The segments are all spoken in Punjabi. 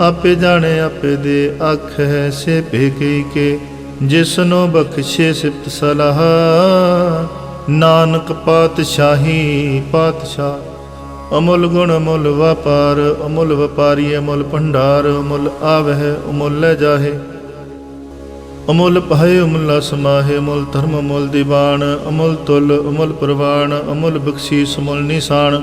ਆਪੇ ਜਾਣੇ ਆਪੇ ਦੇ ਅੱਖ ਹੈ ਸੇ ਭੇਗੀ ਕੇ, ਜਿਸਨੋ ਬਖਸ਼ੇ ਸਿਫਤ ਸਲਾਹ। ਨਾਨਕ ਪਾਤਸ਼ਾਹੀ, ਪਾਤਸ਼ਾਹ। ਅਮੁੱਲ ਗੁਣ ਅਮੁੱਲ ਵਪਾਰ, ਅਮੁੱਲ ਵਪਾਰੀ ਅਮੁੱਲ ਭੰਡਾਰ, ਅਮੁੱਲ ਆਵਹਿ, ਅਮੁੱਲ ਲੈ ਜਾਹੇ। ਅਮੁੱਲ ਪਾਏ ਅਮੁੱਲ ਸਮਾਹੇ ਅਮੁੱਲ ਧਰਮ ਅਮੁੱਲ ਦੀਵਾਨ। ਅਮੁੱਲ ਤੁਲ, ਅਮੁੱਲ ਪ੍ਰਵਾਨ। ਅਮੁੱਲ ਬਖਸ਼ੀਸ, ਅਮੁੱਲ ਨਿਸ਼ਾਨ।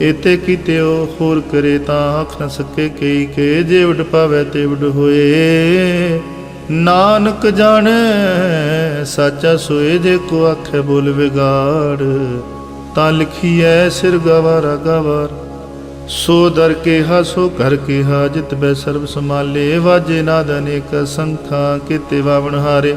ਏਤੇ ਕੀਤੇ ਹੋਰ ਕਰੇ ਤਾਂ ਆਖ ਨ ਸਕੇ ਕਈ ਕੇ, ਜੇ ਵਡ ਪਾਵੇ ਤੇ ਵਡ ਹੋਏ। ਨਾਨਕ ਜਾਣੈ, ਸਾਚਾ ਸੋਏ ਜੇ ਕੋ ਆਖੇ ਬੋਲ ਵਿਗਾੜ। ਤਾਂ ਲਿਖੀਐ, ਸਿਰ ਗਵਾਰਾ ਗਵਾਰ। ਸੋ ਦਰ ਕੇ ਸੋ ਘਰ ਕੇ ਹਾ ਜਿਤ ਬੈ ਸਰਬ ਸਮਾਲੇ ਵਾਜੇ ਨਾਦ ਅਨੇਕ ਸੰਖਾਂ, ਕੀਤੇ ਵਾਵਣ ਹਾਰੇ।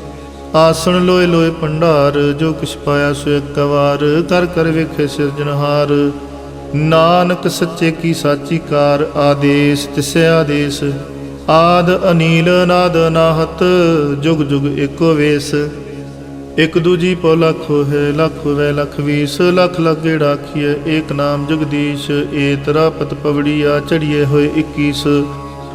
ਆਸਣ ਲੋਏ ਲੋਏ ਭੰਡਾਰ, ਜੋ ਕਿਛ ਪਾਇਆ ਸੋ ਇੱਕ ਕਰ ਕਰ ਵੇਖੇ ਸਿਰਜਣਹਾਰ ਨਾਨਕ ਸੱਚੇ ਕੀ ਸਾਚੀ ਕਾਰ, ਆਦੇਸ ਤਿਸ ਆਦੇਸ। ਆਦ ਅਨੀਲ ਨਾਦ ਨਾਹਤ, ਜੁਗ ਜੁਗ ਏਕੋ ਵੇਸ। ਇਕ ਦੂਜੀ ਪੋ ਲੱਖ ਹੈ ਲੱਖ ਹੋਵੇ, ਲੱਖ ਵੀਸ। ਲੱਖ ਲੱਖ ਗੇੜਾ ਆਖੀਏ ਏਕ ਨਾਮ ਜਗਦੀਸ਼। ਏ ਤਰਾ ਪਤ ਪਵੜੀ ਆ ਚੜੀਏ ਹੋਏ 21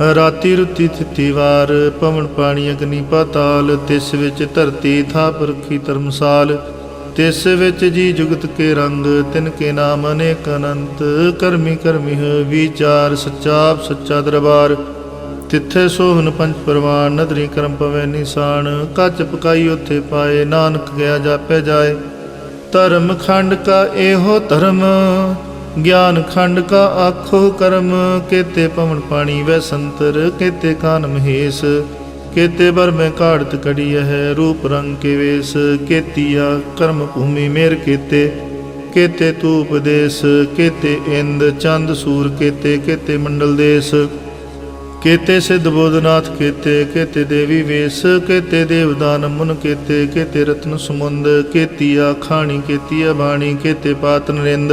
ਰਾਤੀ ਰੁਤੀ ਥਿੱਤੀ ਵਾਰ, ਪਵਨ ਪਾਣੀ ਅਗਨੀ ਪਾਤਾਲ, ਤਿਸ ਵਿੱਚ ਧਰਤੀ ਥਾਪ ਰਖੀ ਧਰਮਸਾਲ, ਤਿਸ ਵਿੱਚ ਜੀ ਜੁਗਤ ਕੇ ਰੰਗ, ਤਿਨ ਕੇ ਨਾਮ ਅਨੇਕ ਅਨੰਤ, ਕਰਮੀ ਕਰਮੀ ਹੈ ਵਿਚਾਰ ਸੱਚਾ ਸੱਚਾ ਦਰਬਾਰ, ਤਿੱਥੇ ਸੋਹਨ ਪੰਜ ਪਰਵਾਨ, ਨਦਰੀ ਕਰਮ ਪਵੇ ਨਿਸ਼ਾਨ, ਕੱਚ ਪਕਾਈ ਉਥੇ ਪਾਏ, ਨਾਨਕ ਗਿਆ ਜਾਪੇ ਜਾਏ, ਧਰਮ ਖੰਡ ਕਾ ਇਹੋ ਧਰਮ। ਗਿਆਨ ਖੰਡ ਕਾ ਆਖੋ ਕਰਮ, ਕੇਤੇ ਪਵਨ ਪਾਣੀ ਵੈ ਸੰਤਰ, ਕੇਤੇ ਕਾਨ ਮਹੇਸ਼, ਕੇਤੇ ਬਰ ਮੈਂ ਕਾੜਤ ਕੜੀ ਹੈ ਰੂਪ ਰੰਗ ਕੇ ਵੇਸ, ਕੇਤੀਆ ਕਰਮ ਭੂਮੀ ਮੇਰ ਕੇਤੇ ਕੇਤੇ ਤੂ ਉਪਦੇਸ਼ ਕੇਤੇ ਇੰਦ, ਚੰਦ ਸੂਰ ਕੇਤੇ ਕੇਤੇ ਮੰਡਲ ਦੇਸ, ਕੇਤੇ ਸਿੱਧ ਬੋਧਨਾਥ ਕੇਤੇ ਕੇਤੇ ਦੇਵੀ ਵੇਸ, ਕੇਤੇ ਦੇਵਦਾਨ ਮੁਨ ਕੇਤੇ ਕੇਤੇ ਰਤਨ ਸਮੁੰਦ, ਕੇਤੀਆ ਖਾਣੀ, ਕੇਤੀਆ ਬਾਣੀ, ਕੇਤੇ ਪਾਤ ਨਰਿੰਦ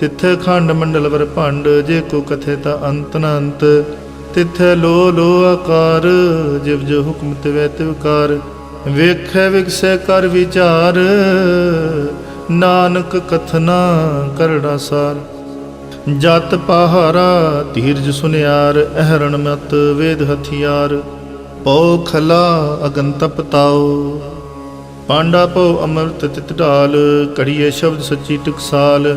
ਤਿੱਥੇ ਖੰਡ ਮੰਡਲ ਵਰ ਭੰਡ, ਜੇ ਕੋ ਕਥੇ ਤਾ ਅੰਤ ਨ ਅੰਤ। ਲੋ ਲੋ ਆਕਾਰ, ਜਿਵ ਜੋ ਹੁਕਮ ਤਿਵੈ ਤਿਵਕਾਰ ਵੇਖੈ ਵਿਗਸੈ ਕਰ ਵਿਚਾਰ, ਨਾਨਕ ਕਥਨਾ ਕਰੜਾ ਸਾਰ। ਜਤ ਪਹਾਰਾ ਧੀਰਜ ਸੁਨਿਆਰ, ਅਹਰਣ ਮਤ ਵੇਦ ਹਥਿਆਰ। ਪਉ ਖਲਾ ਅਗਨ ਤਪਤਾਓ ਪਾਂਡਾ ਭਉ ਅੰਮ੍ਰਿਤ ਤਿਤ ਢਾਲ, ਘੜੀਏ ਸ਼ਬਦ ਸੱਚੀ ਟਕਸਾਲ।